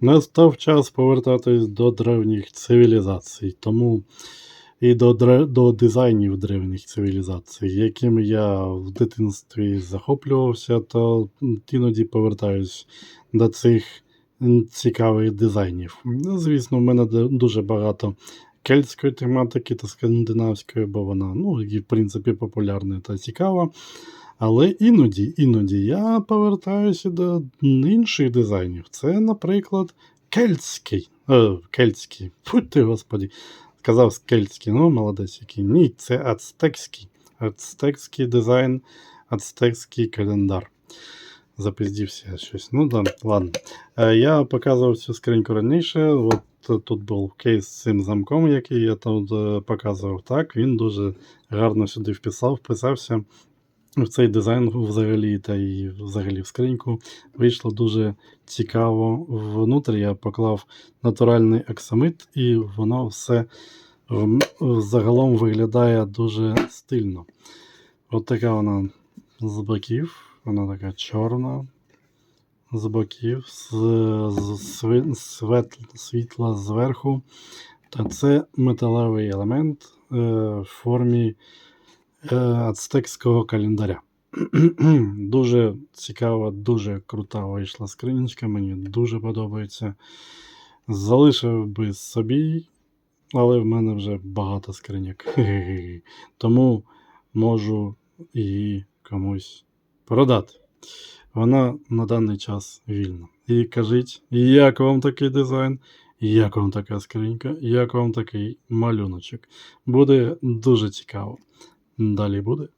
Настав час повертатись до древніх цивілізацій, тому і до, до дизайнів древніх цивілізацій, якими я в дитинстві захоплювався, то іноді повертаюсь до цих цікавих дизайнів. Звісно, в мене дуже багато кельтської тематики та скандинавської, бо вона, ну, і в принципі популярна та цікава. Але іноді, іноді я повертаюся до інших дизайнів. Це, наприклад, кельтський. Е, кельтський. Будь ти, господі. Сказав кельтський, ну молодець який. Ні, це ацтекський. Ацтекський дизайн, ацтекський календар. Запиздівся щось. Ну да, ладно. Е, Я показував цю скриньку раніше. От е, тут був кейс з цим замком, який я тут е, показував. Так, він дуже гарно сюди вписав, вписався в цей дизайн взагалі, та і взагалі в скриньку вийшло дуже цікаво. Внутрі я поклав натуральний аксамит, і воно все загалом виглядає дуже стильно. От така вона з боків, вона така чорна. З боків, з, з свет, світла зверху. Та це металевий елемент е, в формі ацтекського календаря. дуже цікава, дуже крута вийшла скринічка, мені дуже подобається. Залишив би собі, але в мене вже багато скриняк. Тому можу її комусь продати. Вона на даний час вільна. І кажіть, як вам такий дизайн, як вам така скринька, як вам такий малюночок. Буде дуже цікаво. Далі буде.